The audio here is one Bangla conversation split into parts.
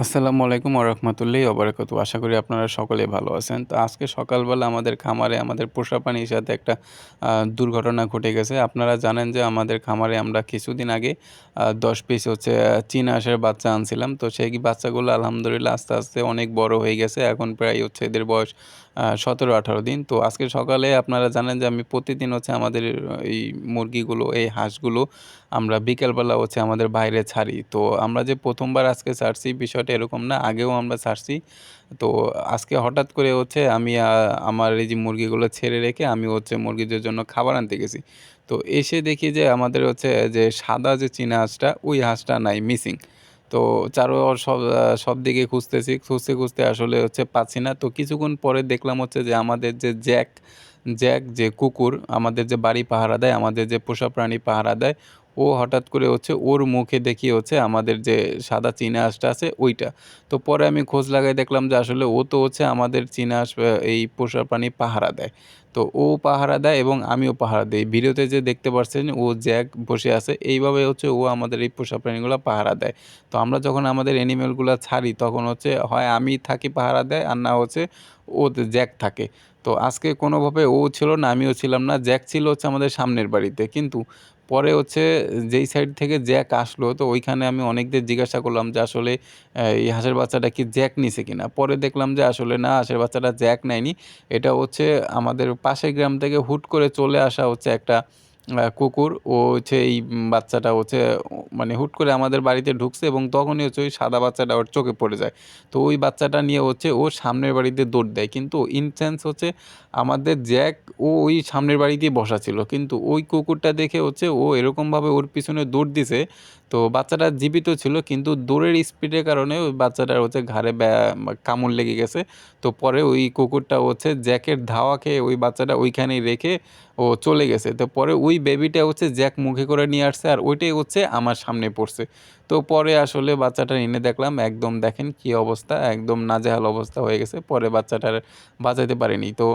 আসসালামু আলাইকুম ওরহমতুল্লাহি ওবরাকাত আশা করি আপনারা সকলে ভালো আছেন। তো আজকে সকালবেলা আমাদের খামারে আমাদের পোষা প্রাণীর সাথে একটা দুর্ঘটনা ঘটে গেছে। আপনারা জানেন যে আমাদের খামারে আমরা কিছুদিন আগে দশ পিস হচ্ছে চীন হাঁসের বাচ্চা আনছিলাম। তো সেই বাচ্চাগুলো আলহামদুলিল্লাহ আস্তে আস্তে অনেক বড় হয়ে গেছে। এখন প্রায় হচ্ছে এদের বয়স সতেরো, আঠারো দিন। তো আজকে সকালে আপনারা জানেন যে আমি প্রতিদিন হচ্ছে আমাদের এই মুরগিগুলো, এই হাঁসগুলো আমরা বিকেলবেলা হচ্ছে আমাদের বাইরে ছাড়ি। তো আমরা যে প্রথমবার আজকে ছাড়ছি বিষয়টা এরকম না, আগেও আমরা ছাড়ছি। তো আজকে হঠাৎ করে হচ্ছে আমি আমার এই যে মুরগিগুলো ছেড়ে রেখে আমি হচ্ছে মুরগিদের জন্য খাবার আনতে গেছি। তো এসে দেখি যে আমাদের হচ্ছে যে সাদা যে চীনা হাঁসটা, ওই হাঁসটা নাই, মিসিং। তো চারো সব সব দিকে খুঁজতেছি। খুঁজতে খুঁজতে আসলে হচ্ছে পাচ্ছি না। তো কিছুক্ষণ পরে দেখলাম হচ্ছে যে আমাদের যে জ্যাক জ্যাক যে কুকুর, আমাদের যে বাড়ি পাহারা দেয়, আমাদের যে পোষা প্রাণী পাহারা দেয় ও হঠাৎ করে হচ্ছে ওর মুখে দেখি হচ্ছে আমাদের যে সাদা চীনা আছে ওইটা। তো পরে আমি খোঁজ লাগাই দেখলাম যে আসলে ও তো হচ্ছে আমাদের চীনা এই পোষা প্রাণী পাহারা দেয়। তো ও পাহারা দেয় এবং আমিও পাহারা দিই। ভিডিওতে যে দেখতে পাচ্ছেন ও জ্যাক বসে আছে, এইভাবে হচ্ছে ও আমাদের এই পোষা প্রাণীগুলো পাহারা দেয়। তো আমরা যখন আমাদের অ্যানিমেলগুলো ছাড়ি, তখন হচ্ছে হয় আমি থাকি পাহারা দেয় আর না হচ্ছে ও জ্যাক থাকে। তো আজকে কোনোভাবে ও ছিল না, আমিও ছিলাম না, জ্যাক ছিল হচ্ছে আমাদের সামনের বাড়িতে। কিন্তু পরে হচ্ছে যেই সাইড থেকে জ্যাক আসলো, তো ওইখানে আমি অনেকদের জিজ্ঞাসা করলাম যে আসলে এই হাঁসের বাচ্চাটা কি জ্যাক নিছে কিনা? পরে দেখলাম যে আসলে না, হাঁসের বাচ্চাটা জ্যাক নেয়নি। এটা হচ্ছে আমাদের পাশের গ্রাম থেকে হুট করে চলে আসা হচ্ছে একটা কুকুর। ও হচ্ছে এই বাচ্চাটা হচ্ছে মানে হুট করে আমাদের বাড়িতে ঢুকছে এবং তখনই হচ্ছে ওই সাদা বাচ্চাটা ওর চোখে পড়ে যায়। তো ওই বাচ্চাটা নিয়ে হচ্ছে ও সামনের বাড়িতে দৌড় দেয়। কিন্তু ইনসেন্স হচ্ছে আমাদের জ্যাক ও ওই সামনের বাড়িতেই বসা ছিল। কিন্তু ওই কুকুরটা দেখে হচ্ছে ও এরকমভাবে ওর পিছনে দৌড় দিছে তো বাচ্চাটা জীবিত ছিল, কিন্তু দৌড়ের স্পিডের কারণে ওই বাচ্চাটার হচ্ছে ঘাড়ে কামড় লেগে গেছে। তো পরে ওই কুকুরটা হচ্ছে জ্যাকের ধাওয়া খেয়ে ওই বাচ্চাটা ওইখানেই রেখে ও চলে গেছে। তো পরে ওই বেবিটা হচ্ছে জ্যাক মুখে করে নিয়ে আসছে আর ওইটাই হচ্ছে আমার সামনে পড়ছে। তো পরে আসলে বাচ্চাটা এনে দেখলাম, একদম দেখেন কি অবস্থা, একদম নাজেহাল অবস্থা হয়ে গেছে। পরে বাচ্চাটার বাঁচাতে পারেনি। তো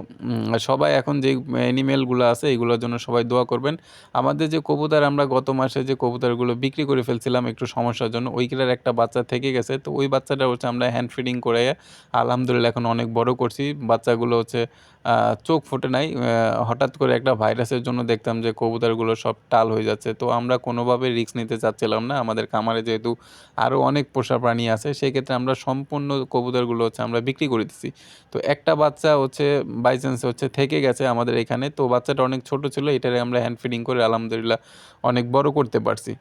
সবাই এখন যে অ্যানিমেলগুলো আছে, এগুলোর জন্য সবাই দোয়া করবেন। আমাদের যে কবুতর, আমরা গত মাসে যে কবুতরগুলো বিক্রি করে ফেলছিলাম একটু সমস্যার জন্য। ওইগুলোর একটা বাচ্চা থেকে গেছে। তো ওই বাচ্চাটা হচ্ছে আমরা হ্যান্ড ফিডিং করে আলহামদুলিল্লাহ এখন অনেক বড় করছি। বাচ্চাগুলো হচ্ছে চোখ ফুটে নাই। হঠাৎ করে একটা ভাইরাসের জন্য দেখতাম যে কবুতরগুলো সব টাল হয়ে যাচ্ছে। তো আমরা কোনোভাবে রিস্ক নিতে চাচ্ছিলাম না। আমাদের খামারে যেহেতু আরও অনেক পোষা প্রাণী আছে সেই ক্ষেত্রে আমরা সম্পূর্ণ কবুতরগুলো হচ্ছে আমরা বিক্রি করে দিচ্ছি তো একটা বাচ্চা হচ্ছে বাই চান্স হচ্ছে থেকে গেছে আমাদের এখানে। তো বাচ্চাটা অনেক ছোট ছিল। এটারে আমরা হ্যান্ড ফিডিং করে আলহামদুলিল্লাহ অনেক বড় করতে পারছি।